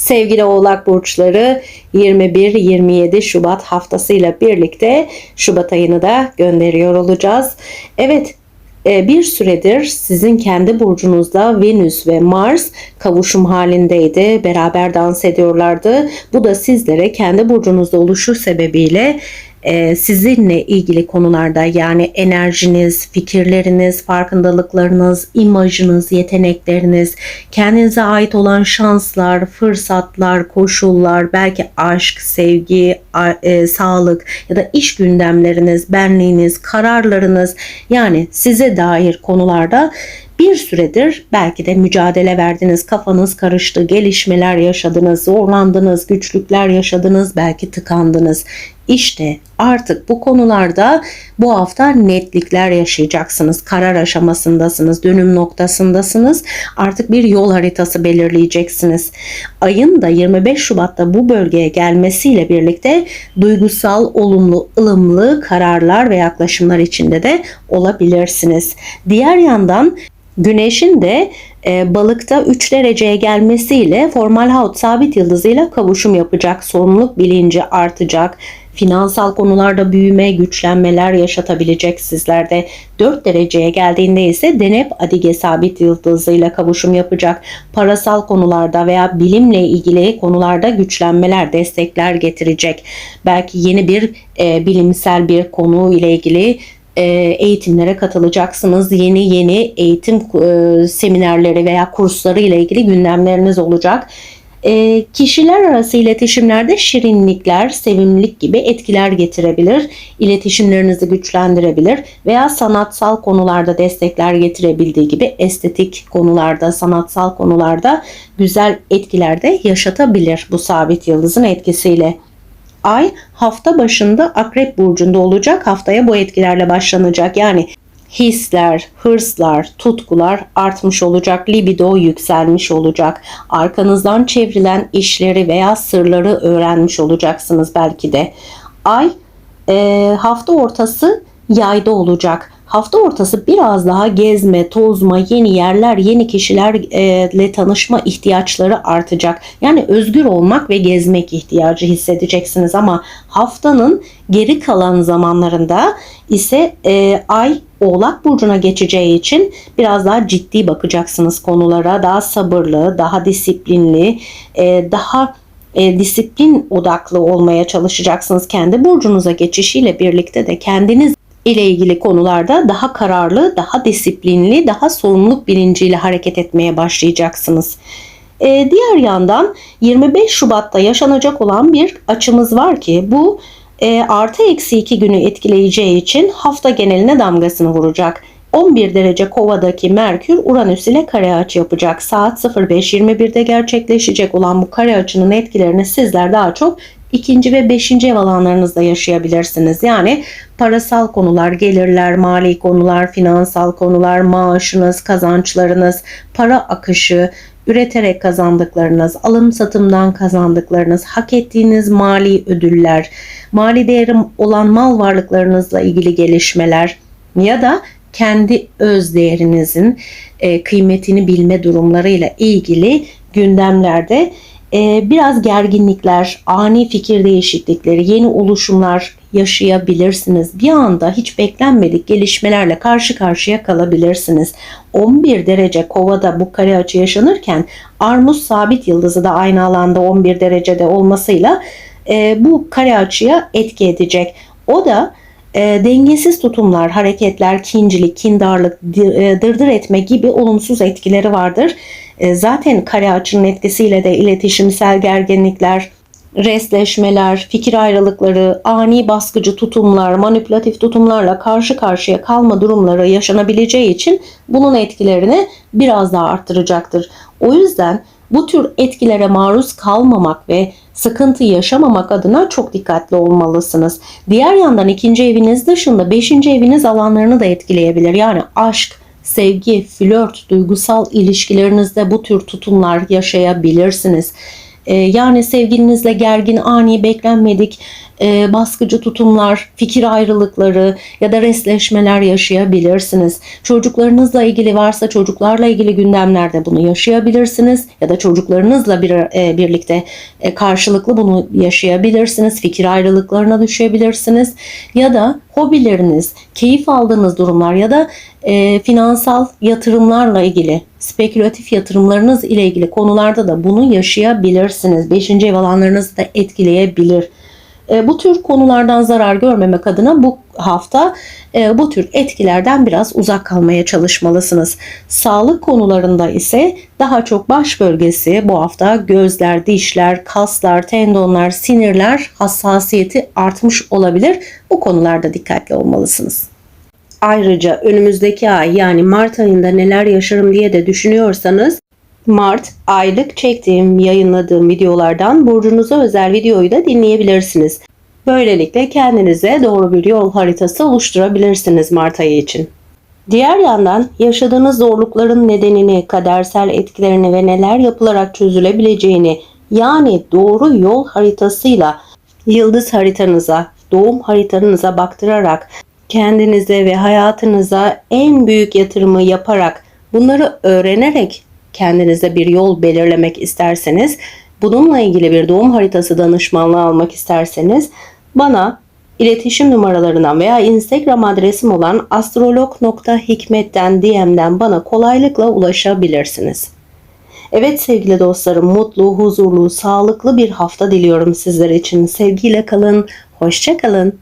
Sevgili Oğlak burçları 21-27 Şubat haftasıyla birlikte Şubat ayını da gönderiyor olacağız. Evet e, bir süredir sizin kendi burcunuzda Venüs ve Mars kavuşum halindeydi. Beraber dans ediyorlardı. Bu da sizlere kendi burcunuzda oluşu sebebiyle e, sizinle ilgili konularda yani enerjiniz, fikirleriniz, farkındalıklarınız, imajınız, yetenekleriniz, kendinize ait olan şanslar, fırsatlar, koşullar, belki aşk, sevgi, e, sağlık ya da iş gündemleriniz, benliğiniz, kararlarınız yani size dair konularda bir süredir belki de mücadele verdiniz, kafanız karıştı, gelişmeler yaşadınız, zorlandınız, güçlükler yaşadınız, belki tıkandınız. İşte artık bu konularda bu hafta netlikler yaşayacaksınız. Karar aşamasındasınız, dönüm noktasındasınız. Artık bir yol haritası belirleyeceksiniz. Ayın da 25 Şubat'ta bu bölgeye gelmesiyle birlikte duygusal, olumlu, ılımlı kararlar ve yaklaşımlar içinde de olabilirsiniz. Diğer yandan Güneşin de e, balıkta 3 dereceye gelmesiyle formal haut sabit yıldızıyla kavuşum yapacak. Sorumluluk bilinci artacak. Finansal konularda büyüme, güçlenmeler yaşatabilecek sizlerde. 4 dereceye geldiğinde ise denep adige sabit yıldızıyla kavuşum yapacak. Parasal konularda veya bilimle ilgili konularda güçlenmeler, destekler getirecek. Belki yeni bir e, bilimsel bir konu ile ilgili e, eğitimlere katılacaksınız. Yeni yeni eğitim e, seminerleri veya kursları ile ilgili gündemleriniz olacak. E, kişiler arası iletişimlerde şirinlikler, sevimlilik gibi etkiler getirebilir. İletişimlerinizi güçlendirebilir veya sanatsal konularda destekler getirebildiği gibi estetik konularda, sanatsal konularda güzel etkiler de yaşatabilir bu sabit yıldızın etkisiyle. Ay hafta başında Akrep burcunda olacak. Haftaya bu etkilerle başlanacak. Yani hisler, hırslar, tutkular artmış olacak. Libido yükselmiş olacak. Arkanızdan çevrilen işleri veya sırları öğrenmiş olacaksınız belki de. Ay e, hafta ortası yayda olacak. Hafta ortası biraz daha gezme, tozma, yeni yerler, yeni kişilerle tanışma ihtiyaçları artacak. Yani özgür olmak ve gezmek ihtiyacı hissedeceksiniz ama haftanın geri kalan zamanlarında ise e, ay Oğlak burcuna geçeceği için biraz daha ciddi bakacaksınız konulara. Daha sabırlı, daha disiplinli, e, daha e, disiplin odaklı olmaya çalışacaksınız. Kendi burcunuza geçişiyle birlikte de kendiniz ile ilgili konularda daha kararlı, daha disiplinli, daha sorumluluk bilinciyle hareket etmeye başlayacaksınız. Ee, diğer yandan 25 Şubat'ta yaşanacak olan bir açımız var ki bu e, artı eksi 2 günü etkileyeceği için hafta geneline damgasını vuracak. 11 derece kovadaki Merkür Uranüs ile kare açı yapacak. Saat 05.21'de gerçekleşecek olan bu kare açının etkilerini sizler daha çok ikinci ve beşinci ev alanlarınızda yaşayabilirsiniz. Yani parasal konular, gelirler, mali konular, finansal konular, maaşınız, kazançlarınız, para akışı, üreterek kazandıklarınız, alım satımdan kazandıklarınız, hak ettiğiniz mali ödüller, mali değeri olan mal varlıklarınızla ilgili gelişmeler ya da kendi öz değerinizin e, kıymetini bilme durumlarıyla ilgili gündemlerde biraz gerginlikler, ani fikir değişiklikleri, yeni oluşumlar yaşayabilirsiniz. Bir anda hiç beklenmedik gelişmelerle karşı karşıya kalabilirsiniz. 11 derece kovada bu kare açı yaşanırken Armus sabit yıldızı da aynı alanda 11 derecede olmasıyla e, bu kare açıya etki edecek. O da e, dengesiz tutumlar, hareketler, kincilik, kindarlık, e, dırdır etme gibi olumsuz etkileri vardır. E, zaten kare açının etkisiyle de iletişimsel gerginlikler, resleşmeler, fikir ayrılıkları, ani baskıcı tutumlar, manipülatif tutumlarla karşı karşıya kalma durumları yaşanabileceği için bunun etkilerini biraz daha arttıracaktır. O yüzden bu tür etkilere maruz kalmamak ve sıkıntı yaşamamak adına çok dikkatli olmalısınız. Diğer yandan ikinci eviniz dışında beşinci eviniz alanlarını da etkileyebilir. Yani aşk, sevgi, flört, duygusal ilişkilerinizde bu tür tutumlar yaşayabilirsiniz. E, yani sevgilinizle gergin, ani, beklenmedik, e, baskıcı tutumlar, fikir ayrılıkları ya da resleşmeler yaşayabilirsiniz. Çocuklarınızla ilgili varsa çocuklarla ilgili gündemlerde bunu yaşayabilirsiniz ya da çocuklarınızla bir, e, birlikte e, karşılıklı bunu yaşayabilirsiniz. Fikir ayrılıklarına düşebilirsiniz ya da hobileriniz, keyif aldığınız durumlar ya da e, finansal yatırımlarla ilgili, spekülatif yatırımlarınız ile ilgili konularda da bunu yaşayabilirsiniz. Beşinci ev alanlarınızı da etkileyebilir. E, bu tür konulardan zarar görmemek adına bu hafta e, bu tür etkilerden biraz uzak kalmaya çalışmalısınız. Sağlık konularında ise daha çok baş bölgesi bu hafta gözler, dişler, kaslar, tendonlar, sinirler hassasiyeti artmış olabilir. Bu konularda dikkatli olmalısınız. Ayrıca önümüzdeki ay yani Mart ayında neler yaşarım diye de düşünüyorsanız Mart aylık çektiğim, yayınladığım videolardan burcunuza özel videoyu da dinleyebilirsiniz. Böylelikle kendinize doğru bir yol haritası oluşturabilirsiniz Mart ayı için. Diğer yandan yaşadığınız zorlukların nedenini, kadersel etkilerini ve neler yapılarak çözülebileceğini yani doğru yol haritasıyla yıldız haritanıza, doğum haritanıza baktırarak kendinize ve hayatınıza en büyük yatırımı yaparak bunları öğrenerek kendinize bir yol belirlemek isterseniz, bununla ilgili bir doğum haritası danışmanlığı almak isterseniz bana iletişim numaralarından veya Instagram adresim olan astrolog.hikmet'ten DM'den bana kolaylıkla ulaşabilirsiniz. Evet sevgili dostlarım mutlu, huzurlu, sağlıklı bir hafta diliyorum sizler için. Sevgiyle kalın, hoşça kalın.